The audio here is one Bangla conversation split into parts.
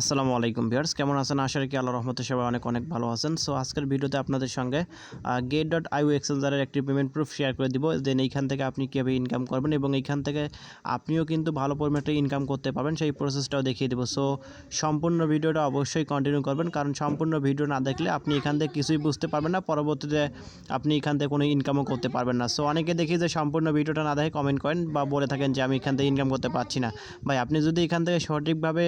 আসসালামু আলাইকুম ভিউয়ার্স, কেমন আছেন? আশা রাখি আল্লাহ রহমতে সবাই অনেক অনেক ভালো আছেন। সো আজকের ভিডিওতে আপনাদের সঙ্গে গেট ডট আইউ এক্সচেঞ্জারের একটি পেমেন্ট প্রুফ শেয়ার করে দিব দেন এইখান থেকে আপনি কীভাবে ইনকাম করবেন এবং এইখান থেকে আপনিও কিন্তু ভালো পরিমাণে ইনকাম করতে পারবেন, সেই প্রসেসটাও দেখিয়ে দেবো। সো সম্পূর্ণ ভিডিওটা অবশ্যই কন্টিনিউ করবেন, কারণ সম্পূর্ণ ভিডিও না দেখলে আপনি এখান থেকে কিছুই বুঝতে পারবেন না, পরবর্তীতে আপনি এখান থেকে কোনো ইনকামও করতে পারবেন না। সো অনেকে দেখি যে সম্পূর্ণ ভিডিওটা না দেখে কমেন্ট করেন বা বলে থাকেন যে আমি এখান থেকে ইনকাম করতে পারছি না। ভাই, আপনি যদি এখান থেকে সঠিকভাবে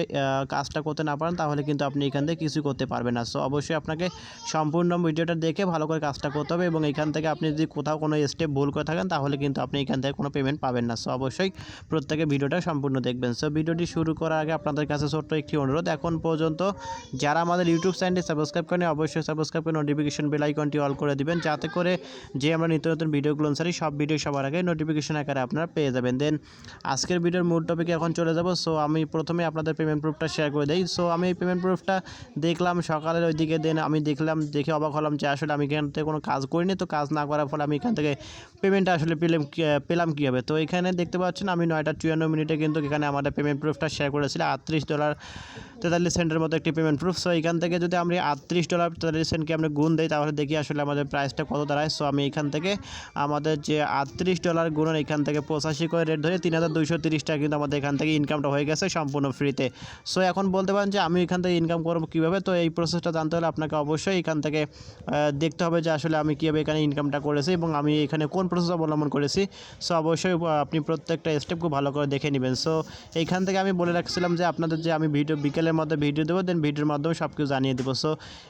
কাজটা করতে না পারেন, তাহলে কিন্তু আপনি এখান থেকে কিছু করতে পারবেন না। সো অবশ্যই আপনাকে সম্পূর্ণ ভিডিওটা দেখে ভালো করে কাজটা করতে হবে এবং এখান থেকে আপনি যদি কোথাও কোনো স্টেপ ভুল করে থাকেন, তাহলে কিন্তু আপনি এখান থেকে কোনো পেমেন্ট পাবেন না। সো অবশ্যই প্রত্যেকে ভিডিওটা সম্পূর্ণ দেখবেন। সো ভিডিওটি শুরু করার আগে আপনাদের কাছে ছোট্ট একটি অনুরোধ। এখন পর্যন্ত যারা আমাদের ইউটিউব চ্যানেলটি সাবস্ক্রাইব করেন অবশ্যই সাবস্ক্রাইব করে নোটিফিকেশন বেল আইকনটি অল করে দিবেন। যাতে করে যে আমরা নিত্য নতুন ভিডিওগুলো অনুসারী সব ভিডিও সবার আগে নোটিফিকেশন আকারে আপনারা পেয়ে যাবেন। দেন আজকের ভিডিওর মূল টপিকে এখন চলে যাব। সো আমি প্রথমে আপনাদের পেমেন্ট প্রুফটা শেয়ার করে দিই। সো আমি পেমেন্ট প্রুফটা দেখলাম, সকালের ওইদিকে দেন আমি দেখলাম, দেখে অবাক হলাম যে আসলে আমি এখান থেকে কোনো কাজ করিনি। তো কাজ না করার ফলে আমি এখান থেকে পেমেন্টটা আসলে পেলাম পেলাম কীভাবে? তো এখানে দেখতে পাচ্ছেন আমি নয়টা চুয়ান্ন মিনিটে কিন্তু এখানে আমাদের পেমেন্ট প্রুফটা শেয়ার করেছিলাম আটত্রিশ ডলার তেতাল্লিশ সেন্টের মতো একটি পেমেন্ট প্রুফ সো এখান থেকে যদি আমরা আটত্রিশ ডলার তেতাল্লিশ সেন্টকে আমরা গুণ দিই, তাহলে দেখি আসলে আমাদের প্রাইসটা কত দাঁড়ায়। সো আমি এখান থেকে আমাদের যে আটত্রিশ ডলার গুণন, এখান থেকে পঁচাশি করে রেট ধরে, তিন হাজার দুইশো তিরিশ টাকা কিন্তু আমাদের এখান থেকে ইনকামটা হয়ে গেছে সম্পূর্ণ ফ্রিতে সো এখন বলতে পারেন যে আমি এখান থেকে ইনকাম করব কীভাবে? তো এই প্রসেসটা জানতে হলে আপনাকে অবশ্যই এখান থেকে দেখতে হবে যে আসলে আমি কীভাবে এখানে ইনকামটা করেছি এবং আমি এখানে কোন প্রসেস অবলম্বন করেছি। সো অবশ্যই আপনি প্রত্যেকটা স্টেপ খুব ভালো করে দেখে নেবেন। সো এইখান থেকে আমি বলে রাখছিলাম যে আপনাদের যে আমি ভিডিও বিকেলের মধ্যে ভিডিও দেবো দেন ভিডিওর মাধ্যমে সব কিছু জানিয়ে দেবো। সো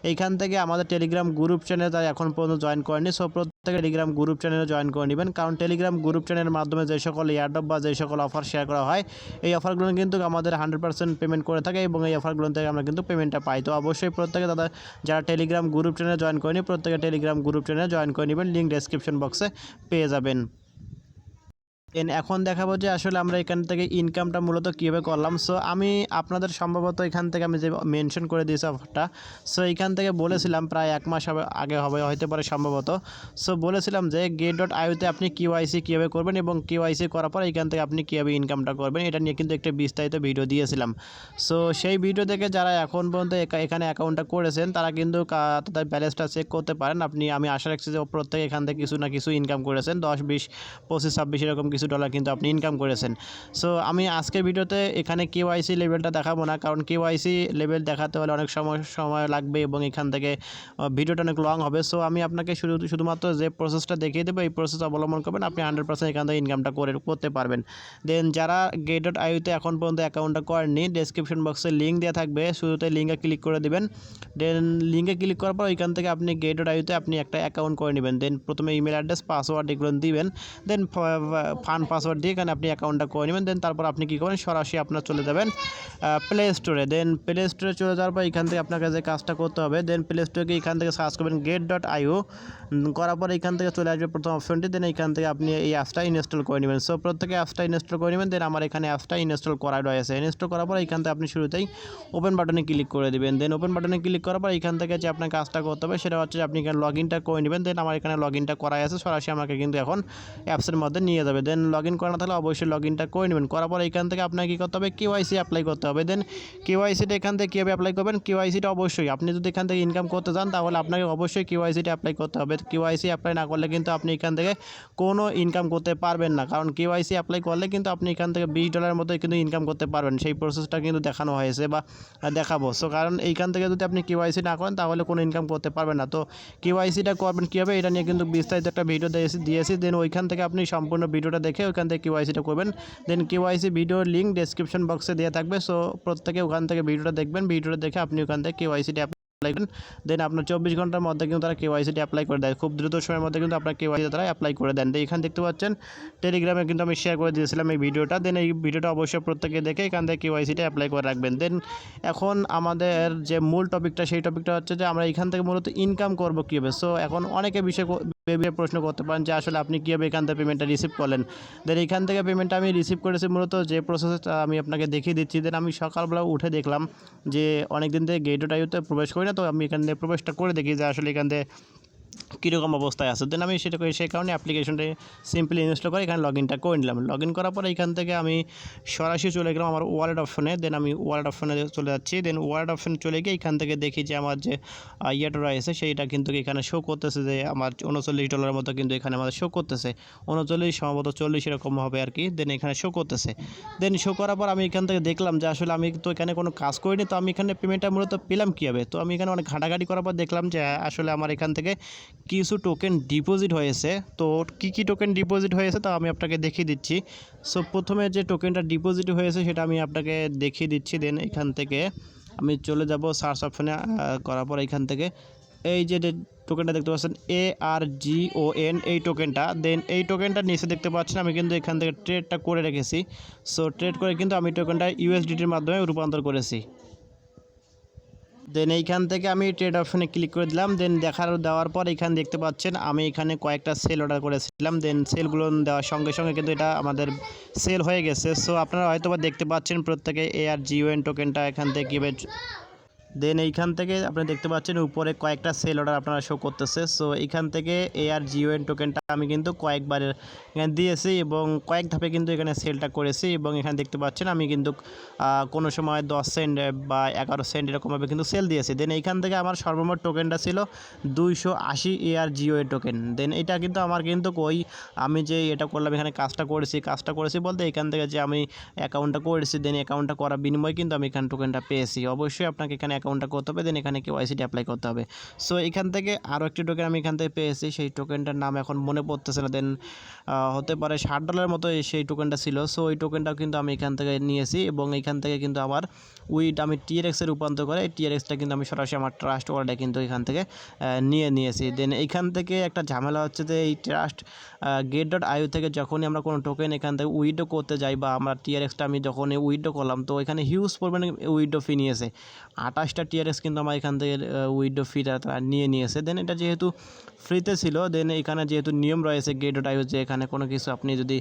এইখান থেকে আমাদের টেলিগ্রাম গ্রুপ চ্যানেল তারা এখন পর্যন্ত জয়েন করেনি। সো প্রত্যেকে টেলিগ্রাম গ্রুপ চ্যানেলে জয়েন করে নেবেন। কারণ টেলিগ্রাম গ্রুপ চ্যানেলের মাধ্যমে যে সকল এয়ারডপ বা যে সকল অফার শেয়ার করা হয়, এই অফারগুলো কিন্তু আমাদের হান্ড্রেড পার্সেন্ট পেমেন্ট করে থাকে এবং এই অফারগুলো থেকে আমরা কিন্তু পেমেন্টটা পাই। তো অবশ্যই প্রত্যেকে দাদা যারা টেলিগ্রাম গ্রুপ চ্যানেলে জয়েন করেনি, প্রত্যেকে টেলিগ্রাম গ্রুপ চ্যানেলে জয়েন করে নেবেন। লিঙ্ক ডেসক্রিপশন বক্সে পেয়ে যাবেন। এখন দেখাবো যে আসলে আমরা এখান থেকে ইনকামটা মূলত কীভাবে করলাম। সো আমি আপনাদের সম্ভবত এখান থেকে আমি যে মেনশন করে দিয়েছি অফারটা সো এখান থেকে বলেছিলাম প্রায় এক মাস আগে হবে, হয়তো পারে সম্ভবত। সো বলেছিলাম যে গেট ডট আইউতে আপনি কিউআইসি কীভাবে করবেন এবং কিউআইসি করার পর এখান থেকে আপনি কীভাবে ইনকামটা করবেন, এটা নিয়ে কিন্তু একটা বিস্তারিত ভিডিও দিয়েছিলাম। সো সেই ভিডিও থেকে যারা এখন পর্যন্ত এখানে অ্যাকাউন্টটা করেছেন, তারা কিন্তু তাদের ব্যালেন্সটা চেক করতে পারেন। আপনি, আমি আশা রাখছি যে প্রত্যেকে এখান থেকে কিছু না কিছু ইনকাম করেছেন, দশ, বিশ, পঁচিশ, ছাব্বিশ, এরকম ডলার কিন্তু আপনি ইনকাম করেছেন। সো আমি আজকের ভিডিওতে এখানে কেওয়াইসি লেভেলটা দেখাবো না, কারণ কেওয়াইসি লেভেল দেখাতে হলে অনেক সময় সময় লাগবে এবং এখান থেকে ভিডিওটা অনেক লং হবে। সো আমি আপনাকে শুধু, শুধুমাত্র যে প্রসেসটা দেখিয়ে দেবো, এই প্রসেস অবলম্বন করবেন। আপনি হান্ড্রেড পার্সেন্ট এখান থেকে ইনকামটা করে, করতে পারবেন। দেন যারা গেট ডট আইউতে এখন পর্যন্ত অ্যাকাউন্টটা করেননি ডেসক্রিপশন বক্সে লিঙ্ক দেওয়া থাকবে। শুরুতে লিঙ্কে ক্লিক করে দেবেন। দেন লিঙ্কে ক্লিক করার পর ওইখান থেকে আপনি গেট ডট আইউতে আপনি একটা অ্যাকাউন্ট করে নেবেন। দেন প্রথমে ইমেল অ্যাড্রেস পাসওয়ার্ড এগুলো দিবেন। দেন ফান্ড পাসওয়ার্ড দিয়ে এখানে আপনি অ্যাকাউন্টটা করে নেবেন দেন তারপর আপনি কী করেন, সরাসরি আপনার চলে যাবেন প্লে স্টোরে দেন প্লে স্টোরে চলে যাওয়ার পর এখান থেকে আপনাকে যে কাজটা করতে হবে। দেন প্লে স্টোরে এখান থেকে সার্চ করবেন গেট ডট আইও করার পর এখান থেকে চলে আসবে প্রথম অপশনটি দেন এখান থেকে আপনি এই অ্যাপসটা ইনস্টল করে নেবেন। সো প্রত্যেকে অ্যাপসটা ইনস্টল করে নেবেন দেন আমার এখানে অ্যাপসটা ইনস্টল করা রয়েছে। ইনস্টল করার পর এখান থেকে আপনি শুরুতেই ওপেন বাটনে ক্লিক করে দেবেন। দেন ওপেন বাটনে ক্লিক করার পর এখান থেকে যে আপনার কাজটা করতে হবে, সেটা হচ্ছে আপনি এখানে লগ ইনটা করে নেবেন দেন আমার এখানে লগ ইনটা করাই আছে, সরাসরি আমাকে কিন্তু এখন অ্যাপসের মধ্যে নিয়ে যাবে। দেন লগ ইন করা না থাকলে অবশ্যই লগ ইনটা করে নেবেন। করার পর এখান থেকে আপনাকে কী করতে হবে? কেওয়াইসি অ্যাপ্লাই করতে হবে। দেন কেওয়াইসিটা এখান থেকে কীভাবে অ্যাপ্লাই করবেন? কেওয়াইসিটা অবশ্যই। আপনি যদি এখান থেকে ইনকাম করতে চান, তাহলে আপনাকে অবশ্যই কেওয়াইসিটা অ্যাপ্লাই করতে হবে। কেওয়াইসি অ্যাপ্লাই না করলে কিন্তু আপনি এখান থেকে কোনো ইনকাম করতে পারবেন না। কারণ কেওয়াইসি অ্যাপ্লাই করলে কিন্তু আপনি এখান থেকে বিশ ডলারের মতো কিন্তু ইনকাম করতে পারবেন। সেই প্রসেসটা কিন্তু দেখানো হয়েছে বা দেখাবো। সো কারণ এইখান থেকে যদি আপনি কেওয়াইসি না করেন, তাহলে কোনো ইনকাম করতে পারবেন না। তো কেওয়াইসিটা করবেন কীভাবে? এটা নিয়ে কিন্তু বিস্তারিত একটা ভিডিও দিয়েছি দিয়েছি। দেন ওইখান থেকে আপনি সম্পূর্ণ ভিডিওটা দেখে ওইখান থেকে কেওয়াইসিটা করবেন। দেন কেওয়াইসি ভিডিওর লিঙ্ক ডেসক্রিপশন বক্সে দেওয়া থাকবে। সো প্রত্যেকে ওখান থেকে ভিডিওটা দেখবেন। ভিডিওটা দেখে আপনি ওখান থেকে কেওয়াইসিটা অ্যাপ্লাই করেন দেন আপনার চব্বিশ ঘণ্টার মধ্যে কিন্তু তারা কেওয়াইসিটি অ্যাপ্লাই করে দেয়। খুব দ্রুত সময়ের মধ্যে কিন্তু আপনার কেওয়াইসি তারা অ্যাপ্লাই করে দেন। এখানে দেখতে পাচ্ছেন টেলিগ্রামে কিন্তু আমি শেয়ার করে দিয়েছিলাম এই ভিডিওটা দেন এই ভিডিওটা অবশ্যই প্রত্যেকে দেখে এখান থেকে কেওয়াইসিটা অ্যাপ্লাই করে রাখবেন। দেন এখন আমাদের যে মূল টপিকটা সেই টপিকটা হচ্ছে যে আমরা এখান থেকে মূলত ইনকাম করব কীভাবে? সো এখন অনেকে বিষয় ভেবে প্রশ্ন করতে পারেন যে আসলে আপনি কীভাবে এখান থেকে পেমেন্টটা রিসিভ করলেন। দেন এখান থেকে পেমেন্টটা আমি রিসিভ করেছি মূলত যে প্রসেসটা আমি আপনাকে দেখিয়ে দিচ্ছি। দেন আমি সকালবেলা উঠে দেখলাম যে অনেক দিন থেকে গেটও টাইতে প্রবেশ করি না, তো আমি এখান থেকে প্রবেশটা করে দেখি যে আসলে এখান থেকে কীরকম অবস্থায় আছে? দেন আমি সেটা করে, সেই কারণে অ্যাপ্লিকেশনটা সিম্পলি ইনস্টল করে এখানে লগ ইনটা করে নিলাম। লগ ইন করার পরে এখান থেকে আমি সরাসরি চলে গেলাম আমার ওয়ালেট অপশনে দেন আমি ওয়ালেট অপশনে চলে যাচ্ছি। দেন ওয়ালেট অপশনে চলে গিয়ে এখান থেকে দেখি যে আমার যে ইয়েটা রয়েছে, সেইটা কিন্তু এখানে শো করতেছে যে আমার উনচল্লিশ ডলারের মতো কিন্তু এখানে আমাদের শো করতেছে। উনচল্লিশ সম্ভবত চল্লিশ এরকম হবে আর কি দেন এখানে শো করতেছে। দেন শো করার পর আমি এখান থেকে দেখলাম যে আসলে আমি তো এখানে কোনো কাজ করিনি, তো আমি এখানে পেমেন্টটা মূলত পেলাম কীভাবে? তো আমি এখানে অনেক ঘাটাঘাটি করার পর দেখলাম যে আসলে আমার এখান থেকে কিছু টোকেন ডিপোজিট হয়েছে তো কী কী টোকেন ডিপোজিট হয়েছে তা আমি আপনাকে দেখিয়ে দিচ্ছি। সো প্রথমে যে টোকেনটা ডিপোজিট হয়েছে সেটা আমি আপনাকে দেখিয়ে দিচ্ছি। দেন এখান থেকে আমি চলে যাব সার্চ অপশনে করার পর এখান থেকে। এই যে টোকেনটা দেখতে পাচ্ছেন এ আর জি ও এন এই টোকেনটা দেন এই টোকেনটা নিচে দেখতে পাচ্ছেন, আমি কিন্তু এখান থেকে ট্রেডটা করে রেখেছি। সো ট্রেড করে কিন্তু আমি টোকেনটা ইউএসডিটির মাধ্যমে রূপান্তর করেছি। দেন এইখান থেকে আমি ট্রেড অপশনে ক্লিক করে দিলাম। দেন দেখার দেওয়ার পর এখানে দেখতে পাচ্ছেন, আমি এখানে কয়েকটা সেল অর্ডার করেছিলাম। দেন সেলগুলো দেওয়ার সঙ্গে সঙ্গে কিন্তু এটা আমাদের সেল হয়ে গেছে। সো আপনারা হয়তোবা দেখতে পাচ্ছেন প্রত্যেকে এ আর জিওএন টোকেনটা এখান থেকে কীভাবে দেন এইখান থেকে আপনি দেখতে পাচ্ছেন উপরে কয়েকটা সেল অর্ডার আপনারা শো করতেছে। সো এইখান থেকে এ আর জিওএন টোকেনটা আমি কিন্তু কয়েকবার এখানে দিয়েছি এবং কয়েক ধাপে কিন্তু এখানে সেলটা করেছি এবং এখানে দেখতে পাচ্ছেন আমি কিন্তু কোনো সময় দশ সেন্ট বা এগারো সেন্ট এরকমভাবে কিন্তু সেল দিয়েছি। দেন এইখান থেকে আমার সর্বমোট টোকেনটা ছিল দুইশো আশি এ আর জিও এর টোকেন দেন এটা কিন্তু আমার কিন্তু ওই আমি যে এটা করলাম, এখানে কাজটা করেছি কাজটা করেছি বলতে এখান থেকে যে আমি অ্যাকাউন্টটা করেছি দেন অ্যাকাউন্টটা করার বিনিময়ে কিন্তু আমি এখানে টোকেনটা পেয়েছি। অবশ্যই আপনাকে এখানে অ্যাকাউন্টটা করতে হবে দেন এখানে কেওয়াইসিটি অ্যাপ্লাই করতে হবে। সো এখান থেকে আরও একটি টোকেন আমি এখান থেকে পেয়েছি, সেই টোকেনটার নাম এখন মনে পড়তেছে না দেন হতে পারে ষাট ডলারের মতো সেই টোকেনটা ছিল। সো ওই টোকেনটাও কিন্তু আমি এখান থেকে নিয়েছি এবং এখান থেকে কিন্তু আমার উইট আমি টিআরএক্সে রূপান্তর করে, এই টিআরএক্সটা কিন্তু আমি সরাসরি আমার ট্রাস্ট ওয়ার্ডে কিন্তু এখান থেকে নিয়ে নিয়েছি। দেন এইখান থেকে একটা ঝামেলা হচ্ছে যে এই ট্রাস্ট গেট ডট আইউ থেকে যখনই আমরা কোনো টোকেন এখান থেকে উইডো করতে যাই বা আমরা টিআরএক্সটা আমি যখন উইডো করলাম, তো এখানে হিউজ পরিমাণে উইডো ফি নিয়েছে। আঠাশটা টিআরএক্স কিন্তু আমার এখান থেকে উইডো ফিটা তারা নিয়ে নিয়েছে। দেন এটা যেহেতু ফ্রিতে ছিল দেন এখানে যেহেতু নিয়ম রয়েছে গেট আইউ যে এখানে কোনো কিছু আপনি যদি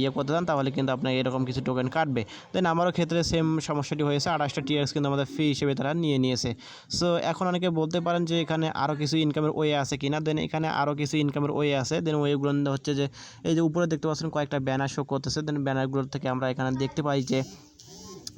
ইয়ে করতে চান, তাহলে কিন্তু আপনার এরকম কিছু টোকেন কাটবে। দেন আমারও ক্ষেত্রে সেম সমস্যাটি হয়েছে, আঠাশটা টিআরএক্স কিন্তু আমাদের ফি হিসেবে তারা নিয়ে নিয়েছে। সো এখন অনেকে বলতে পারেন যে এখানে আরও কিছু ইনকামের ওয়ে আছে কিনা। দেন এখানে আরও কিছু ইনকামের ওয়ে আছে। দেন ওয়েগুলো হচ্ছে যে, এই যে উপরে দেখতে পাচ্ছেন কয়েকটা ব্যানার শো করতেছে। দেন ব্যানারগুলোর থেকে আমরা এখানে দেখতে পাই যে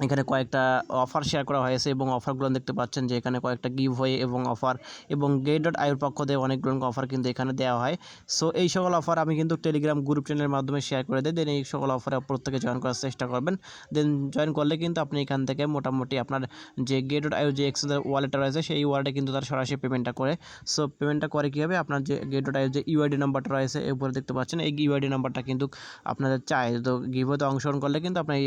এখানে কয়েকটা অফার শেয়ার করা হয়েছে এবং অফারগুলো দেখতে পাচ্ছেন যে এখানে কয়েকটা গিভ হয়ে এবং অফার এবং গেট ডট আইয়ের পক্ষ থেকে অনেকগুলো অফার কিন্তু এখানে দেওয়া হয়। সো এই সকল অফার আমি কিন্তু টেলিগ্রাম গ্রুপ চ্যানেলের মাধ্যমে শেয়ার করে দিই। দেন এই সকল অফারে প্রত্যেকে জয়েন করার চেষ্টা করবেন। দেন জয়েন করলে কিন্তু আপনি এখান থেকে মোটামুটি আপনার যে গেট ডট আইও যে এক্সচেঞ্জের ওয়ালেটটা রয়েছে, সেই ওয়ালেটে কিন্তু তার সরাসরি পেমেন্টটা করে। সো পেমেন্টটা করে কীভাবে? আপনার যে গেট ডট আইও যে ইউআইডি নাম্বারটা রয়েছে, এর উপরে দেখতে পাচ্ছেন, এই ইউআইডি নাম্বারটা কিন্তু আপনাদের চায় তো গিভতে অংশগ্রহণ করলে কিন্তু আপনার এই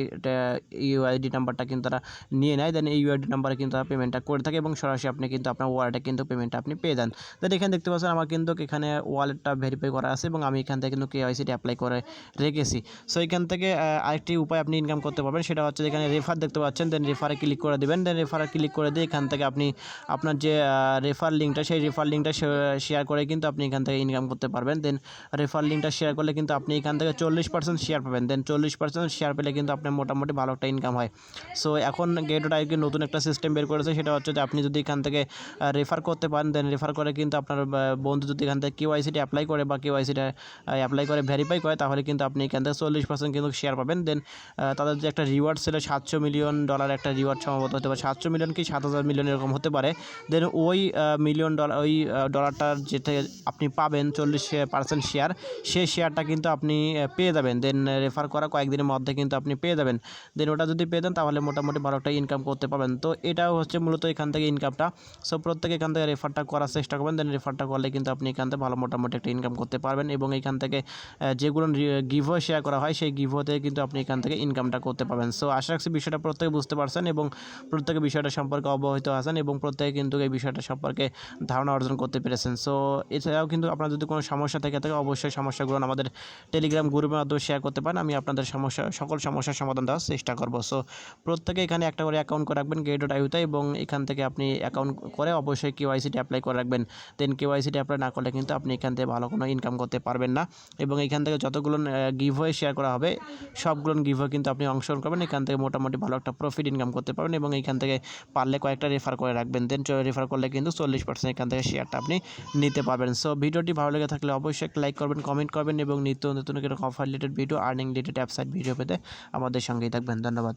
ইউআইডি নাম্বারটা কিন্তু তারা নিয়ে নেয়। দেন এই ইউআইডি নাম্বারে কিন্তু তারা পেমেন্টটা করে থাকে এবং সরাসরি আপনি কিন্তু আপনার ওয়ালেটে কিন্তু পেমেন্টটা আপনি পেয়ে যান। দেন এখানে দেখতে পাচ্ছেন আমার কিন্তু এখানে ওয়ালেটটা ভেরিফাই করা আছে এবং আমি এখান থেকে কিন্তু কেওয়াইসিটি অ্যাপ্লাই করে রেখেছি। সো এখান থেকে আরেকটি উপায় আপনি ইনকাম করতে পারবেন, সেটা হচ্ছে এখানে রেফার দেখতে পাচ্ছেন দেন রেফারে ক্লিক করে দেবেন। দেন রেফারে ক্লিক করে দিয়ে এখান থেকে আপনি আপনার যে রেফার লিঙ্কটা সেই রেফার লিঙ্কটা শেয়ার করে কিন্তু আপনি এখান থেকে ইনকাম করতে পারবেন। দেন রেফার লিঙ্কটা শেয়ার করলে কিন্তু আপনি এখান থেকে চল্লিশ পার্সেন্ট শেয়ার পাবেন। দেন চল্লিশ পার্সেন্ট শেয়ার পেলে কিন্তু আপনার মোটামুটি ভালো একটা ইনকাম হয়। সো এখন গেটওটা আইকি নতুন একটা সিস্টেম বের করেছে, সেটা হচ্ছে যে আপনি যদি এখান থেকে রেফার করতে পারেন দেন রেফার করে কিন্তু আপনার বন্ধু যদি এখান থেকে কেওয়াইসিটি অ্যাপ্লাই করে বা কেওয়াইসিটা অ্যাপ্লাই করে ভেরিফাই করে, তাহলে কিন্তু আপনি এখান থেকে চল্লিশ পার্সেন্ট কিন্তু শেয়ার পাবেন। দেন তাদের যে একটা রিওয়ার্ড ছিল সাতশো মিলিয়ন ডলার একটা রিওয়ার্ড সম্ভবত হতে পারে। সাতশো মিলিয়ন কি সাত হাজার মিলিয়ন এরকম হতে পারে। দেন ওই মিলিয়ন ডলার ওই ডলারটার যেটা আপনি পাবেন চল্লিশ পার্সেন্ট শেয়ার সেই শেয়ারটা কিন্তু আপনি পেয়ে যাবেন। দেন রেফার করা কয়েকদিনের মধ্যে কিন্তু আপনি পেয়ে যাবেন। দেন ওটা যদি পেয়ে যান তাহলে মোটামুটি ভালো একটা ইনকাম করতে পারবেন। তো এটাও হচ্ছে মূলত এখান থেকে ইনকামটা সো প্রত্যেকে এখান থেকে রেফারটা করার চেষ্টা করবেন দেন রেফারটা করলে কিন্তু আপনি এখান থেকে ভালো মোটামুটি একটা ইনকাম করতে পারবেন এবং এখান থেকে যেগুলো গিভও শেয়ার করা হয়, সেই গিভওতে কিন্তু আপনি এখান থেকে ইনকামটা করতে পারবেন। সো আশা রাখছি বিষয়টা প্রত্যেকে বুঝতে পারছেন এবং প্রত্যেকে বিষয়টা সম্পর্কে অবহিত আছেন এবং প্রত্যেকে কিন্তু এই বিষয়টা সম্পর্কে ধারণা অর্জন করতে পেরেছেন। সো এছাড়াও কিন্তু আপনার যদি কোনো সমস্যা থেকে থাকে, অবশ্যই সমস্যাগুলো আমাদের টেলিগ্রাম গ্রুপের মাধ্যমে শেয়ার করতে পারেন। আমি আপনাদের সমস্যা, সকল সমস্যার সমাধান দেওয়ার চেষ্টা করব। সো প্রত্যেকে এখানে একটা করে অ্যাকাউন্ট করে রাখবেন গে ডট আইউতে এবং এখান থেকে আপনি অ্যাকাউন্ট করে অবশ্যই কেওয়াইসিটি অ্যাপ্লাই করে রাখবেন। দেন কেওয়াইসিটি অ্যাপ্লাই না করলে কিন্তু আপনি এখান থেকে ভালো কোনো ইনকাম করতে পারবেন না এবং এখান থেকে যতগুলো গিভ হয়ে শেয়ার করা হবে, সবগুলো গিভ হয়ে কিন্তু আপনি অংশগ্রহণ করবেন। এখান থেকে মোটামুটি ভালো একটা প্রফিট ইনকাম করতে পারবেন এবং এখান থেকে পারলে কয়েকটা রেফার করে রাখবেন। দেন রেফার করলে কিন্তু চল্লিশ পার্সেন্ট এখান থেকে শেয়ারটা আপনি নিতে পারবেন। সো ভিডিওটি ভালো লেগে থাকলে অবশ্যই একটা লাইক করবেন কমেন্ট করবেন এবং নিত্য নতুন এরকম offer related video earning related app site video পেতে আমাদের সঙ্গেই থাকবেন। ধন্যবাদ।